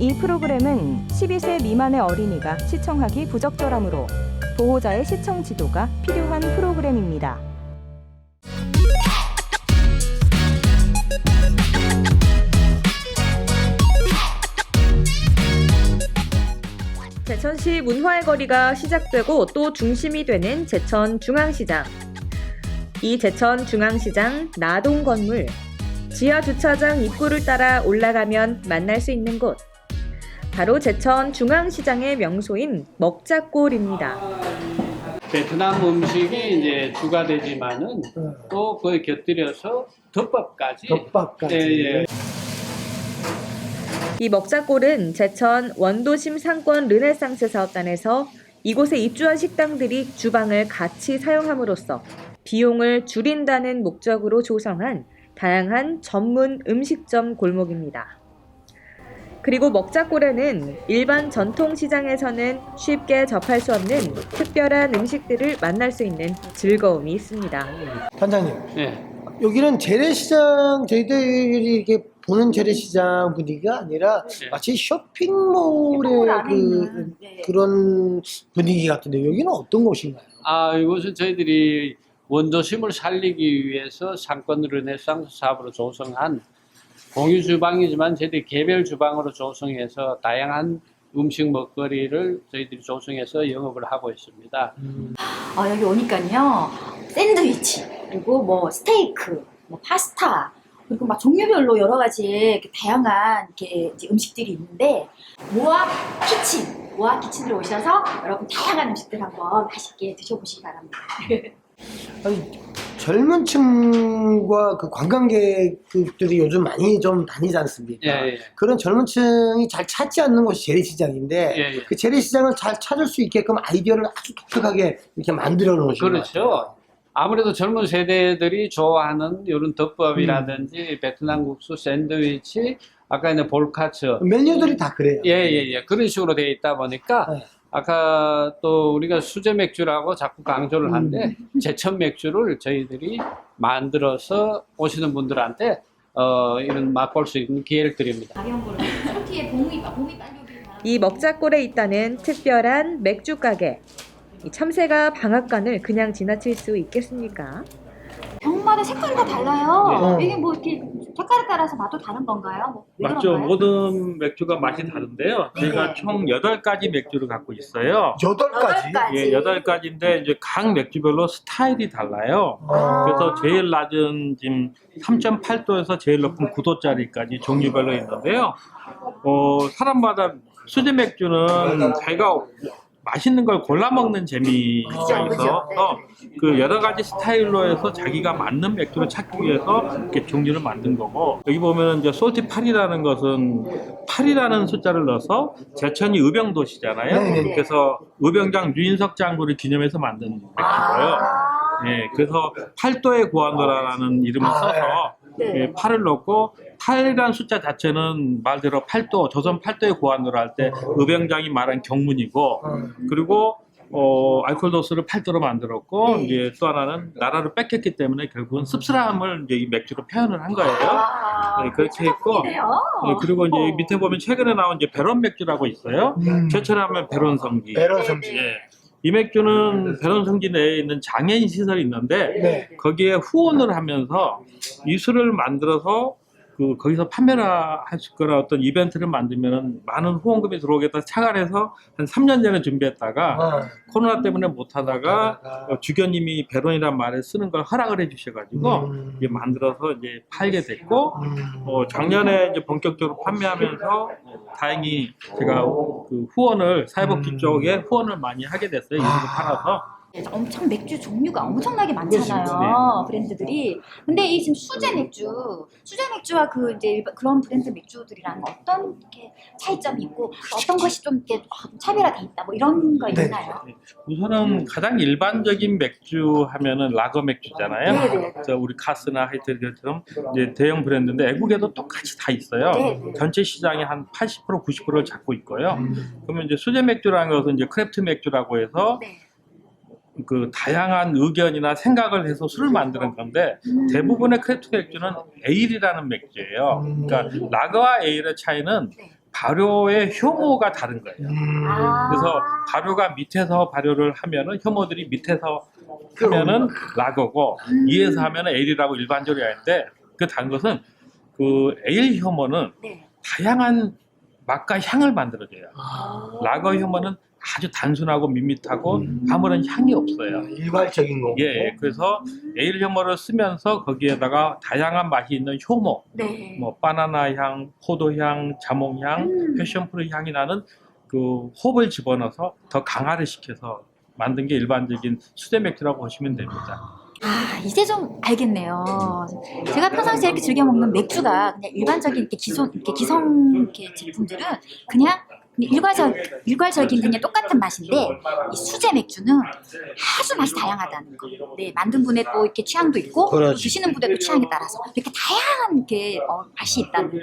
이 프로그램은 12세 미만의 어린이가 시청하기 부적절하므로 보호자의 시청 지도가 필요한 프로그램입니다. 제천시 문화의 거리가 시작되고 또 중심이 되는 제천 중앙시장. 이 제천 중앙시장 나동 건물 지하 주차장 입구를 따라 올라가면 만날 수 있는 곳. 바로 제천 중앙시장의 명소인 먹자골입니다. 베트남 음식이 이제 주가 되지만은 또 그에 곁들여서 덮밥까지. 덮밥까지. 예, 예. 이 먹자골은 제천 원도심 상권 르네상스 사업단에서 이곳에 입주한 식당들이 주방을 같이 사용함으로써 비용을 줄인다는 목적으로 조성한 다양한 전문 음식점 골목입니다. 그리고 먹자골에는 일반 전통 시장에서는 쉽게 접할 수 없는 특별한 음식들을 만날 수 있는 즐거움이 있습니다. 단장님, 예. 여기는 재래시장 저희들이 이렇게 보는 재래시장 분위기가 아니라 네. 마치 쇼핑몰의 그 있는, 네. 그런 분위기 같은데 여기는 어떤 곳인가요? 아, 이것은 저희들이 원도심을 살리기 위해서 상권 르네상스 사업으로 조성한 공유 주방이지만 저희들이 개별 주방으로 조성해서 다양한 음식 먹거리를 저희들이 조성해서 영업을 하고 있습니다. 아, 여기 오니까요. 샌드위치, 그리고 뭐 스테이크, 뭐 파스타, 그리고 막 종류별로 여러 가지 이렇게 다양한 이렇게 이제 음식들이 있는데 모아 키친, 모아 키친으로 오셔서 여러분 다양한 음식들 한번 맛있게 드셔보시기 바랍니다. 아니, 젊은 층과 그 관광객들이 요즘 많이 좀 다니지 않습니까? 예, 예. 그런 젊은 층이 잘 찾지 않는 곳이 재래시장인데 예, 예. 그 재래시장을 잘 찾을 수 있게끔 아이디어를 아주 독특하게 이렇게 만들어 놓으신 것 같아요. 그렇죠. 아무래도 젊은 세대들이 좋아하는 이런 덮밥이라든지 베트남 국수, 샌드위치, 아까 있는 볼카츠, 메뉴들이 다 그래요. 예, 예, 예. 그런 식으로 되어 있다 보니까 네. 아까 또 우리가 수제 맥주라고 자꾸 강조를 음. 하는데 제천 맥주를 저희들이 만들어서 오시는 분들한테 어, 이런 맛볼 수 있는 기회를 드립니다. 봄이, 봄이 이 먹자골에 있다는 특별한 맥주 가게. 이 참새가 방앗간을 그냥 지나칠 수 있겠습니까? 병마다 색깔이 다 달라요. 네. 이게 뭐 이렇게 색깔에 따라서 맛도 다른 건가요? 뭐, 왜 맞죠. 그런가요? 모든 맥주가 맛이 다른데요. 저희가 네. 총 8가지 맥주를 갖고 있어요. 여덟 가지. 여덟 가지. 예, 8가지인데 이제 각 맥주별로 스타일이 달라요. 아. 그래서 제일 낮은 지금 3.8도에서 제일 높은 9도짜리까지 종류별로 있는데요. 어, 사람마다 수제 맥주는 자기가 맛있는 걸 골라 먹는 재미가 그죠, 그죠. 있어서 그 여러 가지 스타일로 해서 자기가 맞는 맥주를 찾기 위해서 이렇게 종류를 만든 거고 여기 보면 이제 솔티 8이라는 것은 8이라는 숫자를 넣어서 제천이 의병도시잖아요. 네 네. 그래서 의병장 유인석 장군을 기념해서 만든 맥주고요. 예, 그래서 8도의 고한도라는 이름을 아, 써서 네. 예, 8을 넣고 8이라는 숫자 자체는 말대로 8도, 조선 8도의 고한도를 할때 의병장이 말한 경문이고 그리고 어, 알코올 도수를 8도로 만들었고 네. 이제 또 하나는 나라를 뺏겼기 때문에 결국은 씁쓸함을 이제 이 맥주로 표현을 한 거예요. 아, 네, 그렇게 했고. 예, 그리고 이제 밑에 보면 최근에 나온 이제 베론 맥주라고 있어요. 음. 제천하면 베론 성지. 배런 성지. 예. 이 맥주는 베론 성지 내에 있는 장애인 시설이 있는데 네. 거기에 후원을 하면서 이 술을 만들어서 그 거기서 판매를 할 거라 어떤 이벤트를 만들면 많은 후원금이 들어오겠다 착안해서 한 3년 전에 준비했다가 어. 코로나 때문에 못 하다가 어, 주교님이 베론이란 말을 쓰는 걸 허락을 해주셔가지고 음. 이제 만들어서 이제 팔게 됐고 음. 어, 작년에 이제 본격적으로 판매하면서 다행히 제가 그 후원을 사회복지 음. 쪽에 후원을 많이 하게 됐어요. 이 술을 팔아서. 네, 엄청 맥주 종류가 엄청나게 많잖아요 그렇죠. 브랜드들이 근데 이 지금 수제 맥주 수제 맥주와 그 이제 일반- 그런 브랜드 맥주들이랑 어떤 게 차이점이 있고 어떤 것이 좀 이렇게 아, 좀 차별화돼 있다 뭐 이런 거 네. 있나요? 우선은 가장 일반적인 맥주 하면은 라거 맥주잖아요. 네네. 저 우리 카스나 하이트처럼 이제 대형 브랜드인데 외국에도 똑같이 다 있어요. 네 네. 전체 시장의 한 80% 90%를 잡고 있고요. 음. 그러면 이제 수제 맥주라는 것은 이제 크래프트 맥주라고 해서 네. 그 다양한 의견이나 생각을 해서 술을 만드는 건데 음. 대부분의 크래프트 맥주는 에일이라는 맥주예요. 음. 그러니까 라거와 에일의 차이는 네. 발효의 효모가 다른 거예요. 음. 아. 그래서 발효가 밑에서 발효를 하면은 효모들이 밑에서 하면은 라거고 음. 위에서 하면은 에일이라고 일반적으로 하는데 그 다른 것은 그 에일 효모는 네. 다양한 맛과 향을 만들어줘요. 아, 라거 효모는 아주 단순하고 밋밋하고 음. 아무런 향이 없어요. 일괄적인 거고. 예, 그래서 에일 효모를 쓰면서 거기에다가 다양한 맛이 있는 효모, 네. 뭐 바나나 향, 포도 향, 자몽 향, 음. 패션프루 향이 나는 그 홉을 집어넣어서 더 강화를 시켜서 만든 게 일반적인 수제 맥주라고 보시면 됩니다. 아, 이제 좀 알겠네요. 제가 평상시에 이렇게 즐겨 먹는 맥주가 그냥 일반적인 이렇게 기존, 이렇게 기성 이렇게 제품들은 그냥 그냥 일괄적, 일괄적인 그냥 똑같은 맛인데 이 수제 맥주는 아주 맛이 다양하다는 거. 네, 만든 분의 또 이렇게 취향도 있고 또 그렇지. 드시는 분의 또 취향에 따라서 이렇게 다양한 이렇게 어, 맛이 있다는 거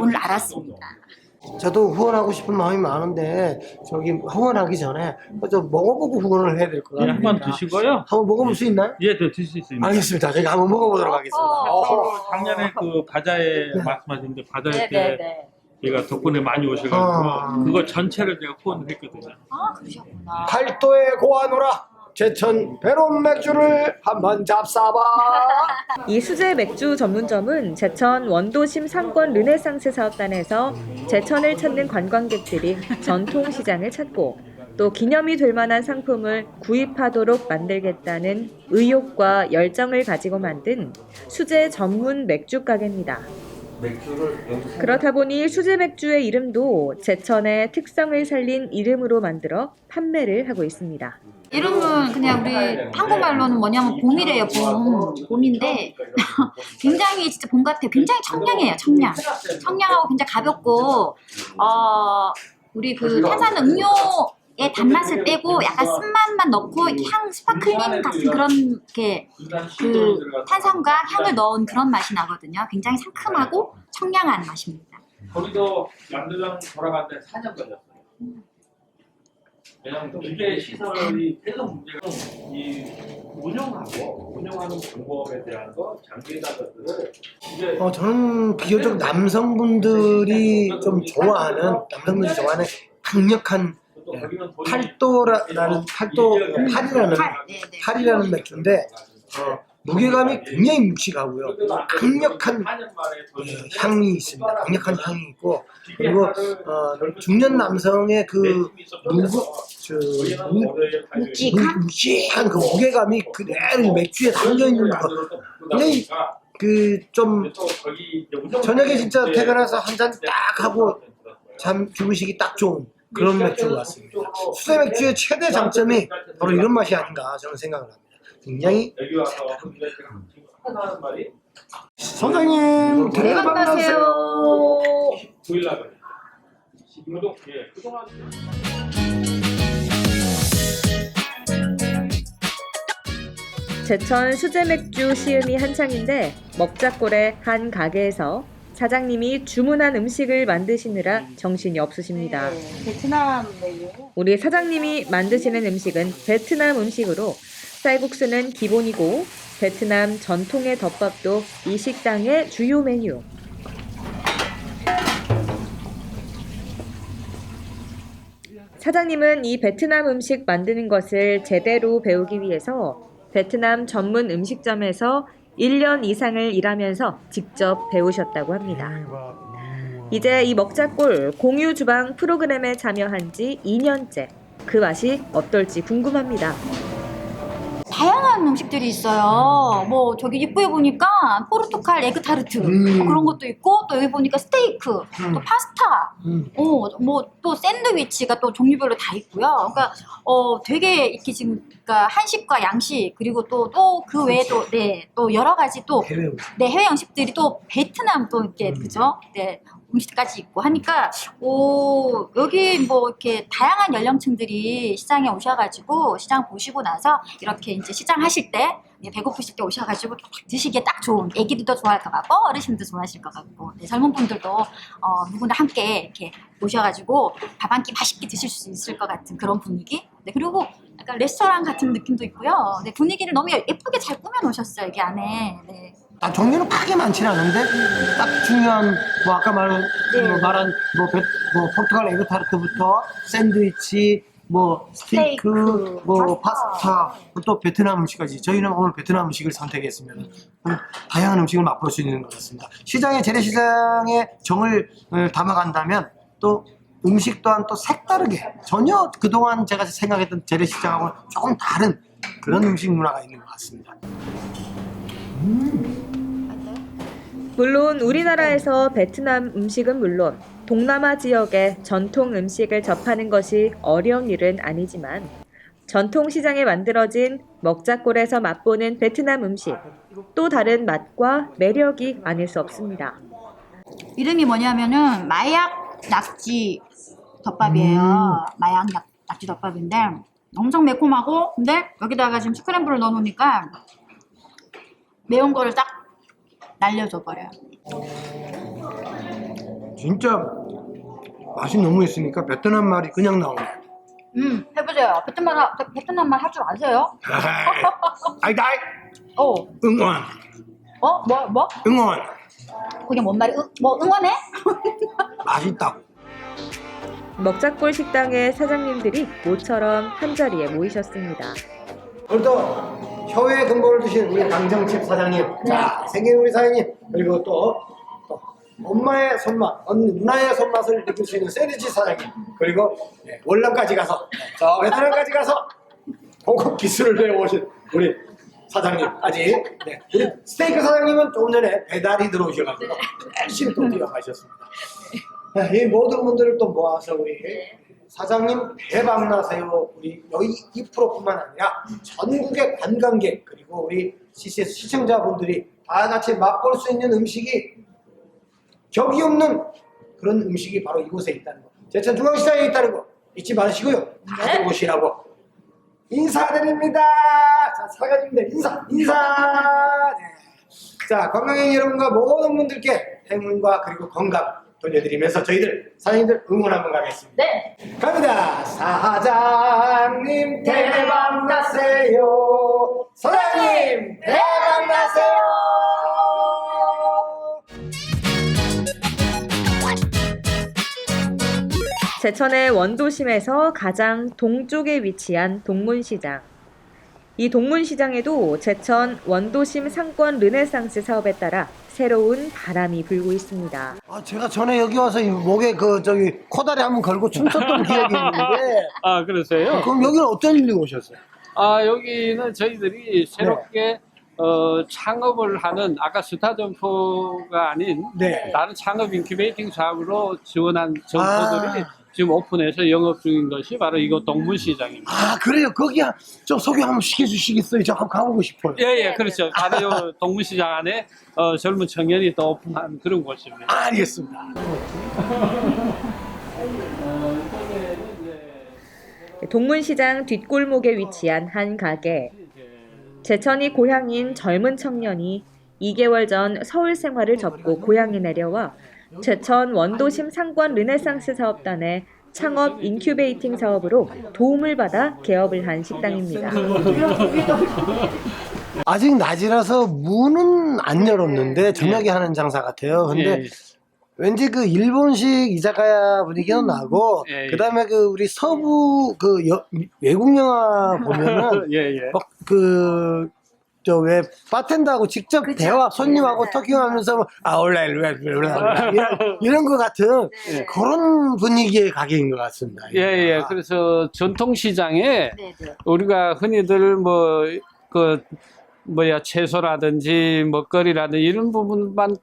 오늘 알았습니다. 저도 후원하고 싶은 마음이 많은데 저기 후원하기 전에 좀 먹어보고 후원을 해야 될것 예, 같아요. 한번 드시고요. 한번 먹어볼 수 있나요? 예, 더 드실 수 있습니다. 알겠습니다. 저희가 한번 먹어보도록 하겠습니다. 어허. 작년에 그 바자회 말씀하셨는데 바자회 때 네네네. 제가 덕분에 많이 오셔가지고 아. 그거 전체를 제가 후원을 했거든요. 아, 그러셨구나. 팔도에 고아노라 제천 베론 맥주를 한번 잡사봐. 이 수제 맥주 전문점은 제천 원도심 상권 르네상스 사업단에서 제천을 찾는 관광객들이 전통 시장을 찾고 또 기념이 될 만한 상품을 구입하도록 만들겠다는 의욕과 열정을 가지고 만든 수제 전문 맥주 가게입니다. 그렇다 보니 수제 맥주의 이름도 제천의 특성을 살린 이름으로 만들어 판매를 하고 있습니다. 이름은 그냥 우리 한국말로는 뭐냐면 봄이래요, 봄. 봄인데 굉장히 진짜 봄 같아요. 굉장히 청량해요, 청량. 청량하고 굉장히 가볍고 어 우리 그 탄산 음료 의 단맛을 빼고 약간 쓴맛만 넣고 향 스파클링 같은 그런 이렇게 그 탄산과 향을 넣은 그런 맛이 나거든요. 굉장히 상큼하고 청량한 맛입니다. 거기도 만두장 돌아가는데 4년 걸렸어요. 왜냐면 기계 시설이 계속 문제가 이 운영하고 운영하는 방법에 대한 거 장비자들을 이제 어, 저는 비교적 남성분들이 좀 좋아하는 남성분들이 좋아하는 강력한 팔도라는 팔도 팔이라는 팔, 네, 네. 팔이라는 맥주인데 어, 무게감이 굉장히 묵직하고요. 강력한 4년 만에 돈 예, 향이 있습니다. 강력한 향이 있고 그리고 어, 중년 남성의 그 무거 저 무- 묵직한? 묵직한 그 무게감이 그대로 이 맥주에 담겨 있는 거. 굉장히 그좀 저녁에 진짜 퇴근해서 한 잔 딱 하고 잠 주무시기 딱 좋은 그런 맥주 같습니다. 수제 맥주의 최대 장점이 바로 이런 맛이 아닌가 저는 생각을 합니다. 굉장히 선생님 대박 나세요. 9일 날 그동 예 그동안 제천 수제 맥주 시음이 한창인데 먹자골의 한 가게에서 사장님이 주문한 음식을 만드시느라 정신이 없으십니다. 베트남 메뉴. 우리 사장님이 만드시는 음식은 베트남 음식으로 쌀국수는 기본이고 베트남 전통의 덮밥도 이 식당의 주요 메뉴. 사장님은 이 베트남 음식 만드는 것을 제대로 배우기 위해서 베트남 전문 음식점에서 1년 이상을 일하면서 직접 배우셨다고 합니다. 이제 이 먹자골 공유 주방 프로그램에 참여한 지 2년째. 그 맛이 어떨지 궁금합니다. 다양한 음식들이 있어요. 뭐 저기 입구에 보니까 포르투갈 에그 타르트 음. 뭐 그런 것도 있고 또 여기 보니까 스테이크, 음. 또 파스타, 음. 어, 뭐또 샌드위치가 또 종류별로 다 있고요. 그러니까 어 되게 이렇게 지금 그러니까 한식과 양식 그리고 또 또 그 외에도 네또 여러 가지 또 해외 음식. 네, 해외 음식들이 또 베트남 또 이렇게 음. 그죠? 네. 음식까지 있고 하니까 오 여기 뭐 이렇게 다양한 연령층들이 시장에 오셔가지고 시장 보시고 나서 이렇게 이제 시장 하실 때 네, 배고프실 때 오셔가지고 딱 드시기에 딱 좋은 애기들도 좋아할 것 같고 어르신도 좋아하실 것 같고 네, 젊은 분들도 어, 누구나 함께 이렇게 오셔가지고 밥 한 끼 맛있게 드실 수 있을 것 같은 그런 분위기? 네, 그리고 약간 레스토랑 같은 느낌도 있고요. 네, 분위기를 너무 예쁘게 잘 꾸며 놓으셨어요 여기 안에. 네. 아, 종류는 크게 많지는 않은데 딱 중요한 뭐 아까 말한 뭐 말한 뭐, 베, 뭐 포르투갈 에그타르트부터 샌드위치 뭐 스테이크, 스테이크, 뭐 파스타. 또 베트남 음식까지 저희는 오늘 베트남 음식을 선택했으면 다양한 음식을 맛볼 수 있는 것 같습니다. 시장에 재래시장의 정을 어, 담아간다면 또 음식 또한 또 색다르게 전혀 그동안 제가 생각했던 재래시장하고는 조금 다른 그런 음식 문화가 있는 것 같습니다. 물론 우리나라에서 베트남 음식은 물론 동남아 지역의 전통 음식을 접하는 것이 어려운 일은 아니지만 전통 시장에 만들어진 먹자골에서 맛보는 베트남 음식 또 다른 맛과 매력이 아닐 수 없습니다. 이름이 뭐냐면은 마약 낙지 덮밥이에요. 마약 낙, 낙지 덮밥인데 엄청 매콤하고 근데 여기다가 지금 스크램블을 넣어놓으니까 매운 거를 딱 날려줘 버려요. 진짜 맛이 너무 있으니까 베트남 말이 그냥 나오네. 음 해보세요. 베트남 말 베트남 말 할 줄 아세요? 아이 다이 어, 응원 어, 뭐, 뭐? 응원 그게 뭔 말이? 응, 뭐 응원해? 맛있다고. 먹자골 식당의 사장님들이 모처럼 한자리에 모이셨습니다. 오늘도 혀의 근본을 두신 우리 강정칩 사장님, 자 생긴 우리 사장님 그리고 또, 또 엄마의 손맛, 언니 누나의 손맛을 느낄 수 있는 세리치 사장님 그리고 네, 월남까지 가서 저 베트남까지 가서 고급 기술을 배워오신 우리 사장님까지 네, 우리 스테이크 사장님은 조금 전에 배달이 들어오셔가지고 열심히 또 뛰어가셨습니다. 네, 이 모든 분들을 또 모아서 우리 사장님 대박 나세요. 우리 여기 이 프로뿐만 아니라 전국의 관광객 그리고 우리 CCS 시청자분들이 다 같이 맛볼 수 있는 음식이 격이 없는 그런 음식이 바로 이곳에 있다는 거. 제천 중앙시장에 있다는 거 잊지 마시고요. 다들 오시라고 인사드립니다. 자 사장님들 인사 인사. 네. 자 관광객 여러분과 모든 분들께 행운과 그리고 건강 돌려드리면서 저희들 사장님들 응원 한번 가겠습니다. 네. 갑니다. 사장님 대박 나세요. 사장님 대박 나세요. 제천의 원도심에서 가장 동쪽에 위치한 동문시장. 이 동문시장에도 제천 원도심 상권 르네상스 사업에 따라 새로운 바람이 불고 있습니다. 아, 제가 전에 여기 와서 이 목에 그 저기 코다리 한번 걸고 춤췄던 기억이 있는데 아, 그러세요? 그럼 여기는 어떤 일로 오셨어요? 아, 여기는 저희들이 새롭게 어, 창업을 하는 아까 스타점포가 아닌 네. 다른 창업 인큐베이팅 사업으로 지원한 점포들이 아. 지금 오픈해서 영업 중인 것이 바로 이곳 동문시장입니다. 아 그래요. 거기 한- 좀 소개 한번 시켜주시겠어요? 저 한번 가보고 싶어요. 예, 예, 그렇죠. 바로 요 동문시장 안에 어, 젊은 청년이 또 오픈한 그런 곳입니다. 아, 알겠습니다. 동문시장 뒷골목에 위치한 한 가게. 제천이 고향인 젊은 청년이 2개월 전 서울 생활을 접고 고향에 내려와 제천 원도심 상권 르네상스 사업단의 창업 인큐베이팅 사업으로 도움을 받아 개업을 한 식당입니다. 아직 낮이라서 문은 안 열었는데 저녁에 하는 장사 같아요. 근데 예, 왠지 그 일본식 이자카야 분위기는 나고 예, 예. 그다음에 그 우리 서부 그 여- 외국 영화 보면은 예, 예. 그 저 왜 바텐더하고 직접 대화 손님하고 토킹하면서 뭐, 아 원래 이런 이런 거 같은 예. 그런 분위기의 가게인 것 같습니다. 예, 예. 그래서 전통 시장에 네, 네. 우리가 흔히들 뭐, 그, 뭐야, 채소라든지 먹거리라든지 이런 부분만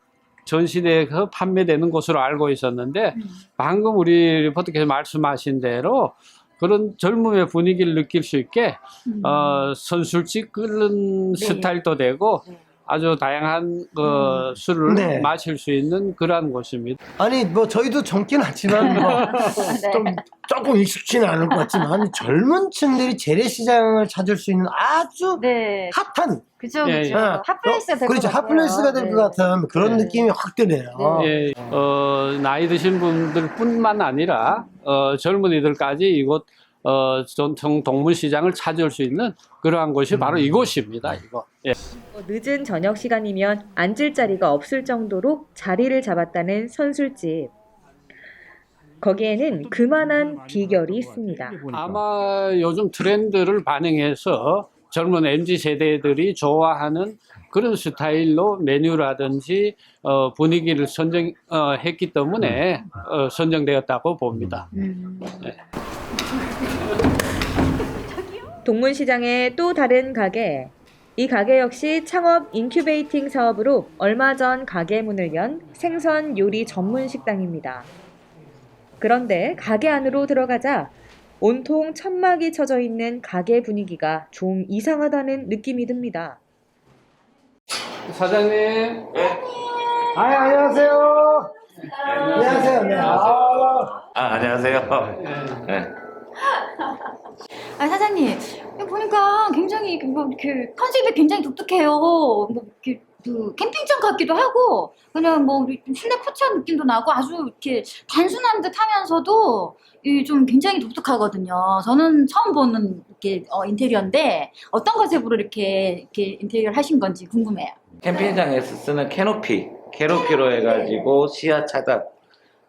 전시돼서 판매되는 곳으로 알고 있었는데, 방금 우리 리포터께서 말씀하신 대로 그런 젊음의 분위기를 느낄 수 있게, 어, 선술집 끓는 네. 스타일도 되고, 네. 아주 다양한 그 술을 네. 마실 수 있는 그러한 곳입니다. 아니 뭐 저희도 젊긴 하지만 뭐좀 조금 익숙치는 않을 것 같지만 젊은 층들이 재래시장을 찾을 수 있는 아주 네. 핫한 그죠, 예, 그죠. 예. 핫플레이스가 될것 그렇죠 같아요. 핫플레이스가 될것 네. 같은 그런 네. 느낌이 확 드네요. 예, 어, 나이 드신 분들뿐만 아니라 어, 젊은이들까지 이곳 어, 전통 동문시장을 찾을 수 있는 그러한 곳이 바로 이곳입니다. 이곳. 늦은 저녁 시간이면 앉을 자리가 없을 정도로 자리를 잡았다는 선술집. 거기에는 그만한 비결이 있습니다. 아마 요즘 트렌드를 반영해서 젊은 MZ 세대들이 좋아하는 그런 스타일로 메뉴라든지 어, 분위기를 선정했기 때문에 어, 선정되었다고 봅니다. 동문시장의 또 다른 가게. 이 가게 역시 창업 인큐베이팅 사업으로 얼마 전 가게 문을 연 생선 요리 전문 식당입니다. 그런데 가게 안으로 들어가자 온통 천막이 쳐져 있는 가게 분위기가 좀 이상하다는 느낌이 듭니다. 사장님, 아 안녕하세요. 안녕하세요. 네. 아, 아, 안녕하세요. 네. 아 사장님 보니까 굉장히 뭐 이렇게 컨셉이 굉장히 독특해요. 뭐 이렇게 그 캠핑장 같기도 하고 그냥 뭐 우리 좀 실내 포차 느낌도 나고 아주 이렇게 단순한 듯 하면서도 이 좀 굉장히 독특하거든요. 저는 처음 보는 이렇게 어, 인테리어인데 어떤 컨셉으로 이렇게 이렇게 인테리어를 하신 건지 궁금해요. 캠핑장에서 쓰는 캐노피, 캐노피로 해가지고 시야 차단,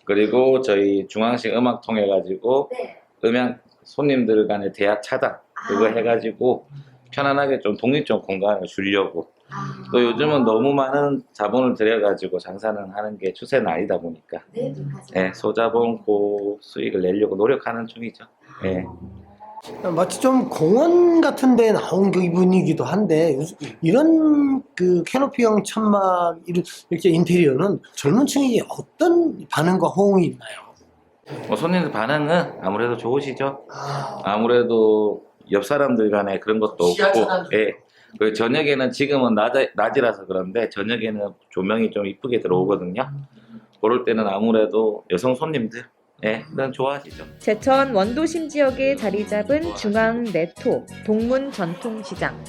그리고 저희 중앙식 음악통 해가지고 네. 음향 손님들 간의 대화 차단, 그거 아. 해가지고 편안하게 좀 독립적 공간을 주려고. 아, 또 요즘은 너무 많은 자본을 들여가지고 장사는 하는 게 추세는 아니다 보니까. 네, 좀 하죠. 예, 소자본 고 수익을 내려고 노력하는 중이죠. 예. 마치 좀 공원 같은 데 나온 그 분위기도 한데 요즘 이런 그 캐노피형 천막 이런- 이렇게 인테리어는 젊은 층이 어떤 반응과 호응이 있나요? 뭐 손님들 반응은 아무래도 좋으시죠? 아, 아무래도 옆 사람들 간에 그런 것도 시야 없고, 차단. 예. 그 저녁에는 지금은 낮, 낮이라서 그런데 저녁에는 조명이 좀 이쁘게 들어오거든요. 그럴 때는 아무래도 여성 손님들, 예, 는 좋아하시죠. 제천 원도심 지역에 자리 잡은 중앙 네토 동문 전통시장.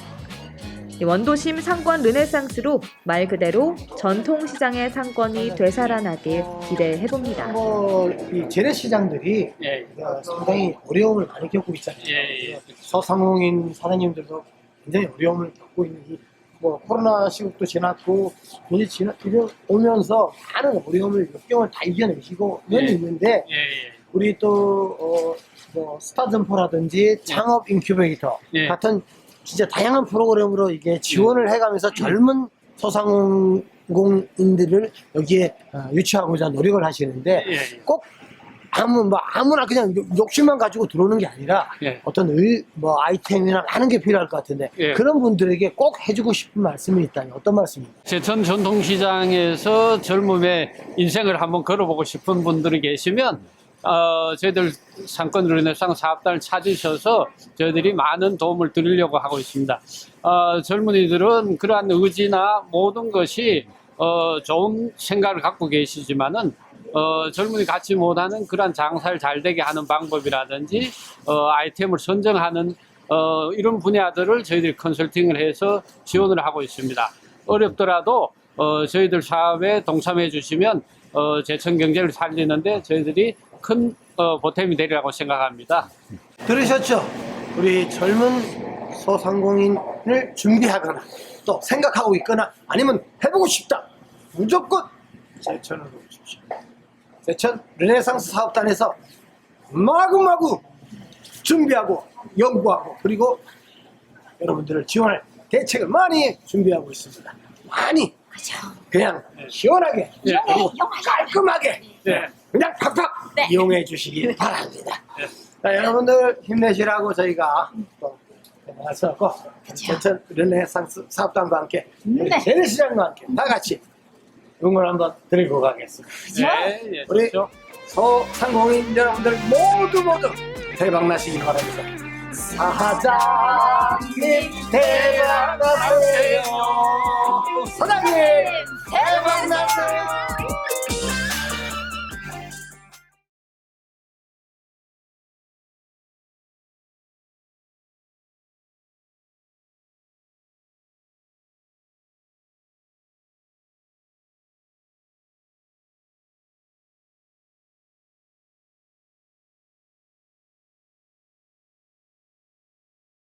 이 원도심 상권 르네상스로 말 그대로 전통시장의 상권이 되살아나길 기대해 봅니다. 뭐 이 재래시장들이 예, 어, 상당히 어려움을 많이 겪고 있잖아요. 예, 예. 서상공인 사장님들도 굉장히 어려움을 겪고 있는 이 뭐 코로나 시국도 지났고 이제 지나 이제 오면서 많은 어려움을 역경을 다 이겨내시고 는 예. 있는데 예, 예. 우리 또 어, 뭐 스타점포라든지 창업 인큐베이터 예. 같은 진짜 다양한 프로그램으로 이게 지원을 해가면서 젊은 소상공인들을 여기에 어, 유치하고자 노력을 하시는데. 꼭 아무 뭐 아무나 그냥 욕- 욕심만 가지고 들어오는 게 아니라 예. 어떤 의, 뭐 아이템이나 많은 게 필요할 것 같은데 예. 그런 분들에게 꼭 해주고 싶은 말씀이 있다면 어떤 말씀입니까? 제천 전통시장에서 젊음의 인생을 한번 걸어보고 싶은 분들이 계시면 어, 저희들 상권 르네상 사업단을 찾으셔서 저희들이 많은 도움을 드리려고 하고 있습니다. 어, 젊은이들은 그러한 의지나 모든 것이 어, 좋은 생각을 갖고 계시지만은 어, 젊은이 갖지 못하는 그러한 장사를 잘 되게 하는 방법이라든지 어, 아이템을 선정하는 어, 이런 분야들을 저희들이 컨설팅을 해서 지원을 하고 있습니다. 어렵더라도 어, 저희들 사업에 동참해 주시면 어, 제천 경제를 살리는데 저희들이 큰 어, 보탬이 되리라고 생각합니다. 들으셨죠? 우리 젊은 소상공인을 준비하거나 또 생각하고 있거나 아니면 해보고 싶다 무조건 제천으로 오십시오 제천 르네상스 사업단에서 마구마구 준비하고 연구하고 그리고 여러분들을 지원할 대책을 많이 준비하고 있습니다 많이 그죠. 그냥 시원하게 예. 그리고 깔끔하게 네. 그냥 팍팍 네. 이용해 주시기 바랍니다. 자, 여러분들 힘내시라고 저희가 또 나서고 제천 르네상스 사업단과 함께 네. 재래시장과 함께 다 같이 응원 한번 드리고 가겠습니다. 네, 예, 우리 좋죠. 소상공인 여러분들 모두 모두 대박 나시길 바랍니다. 사장님 대박 나세요. 사장님 네.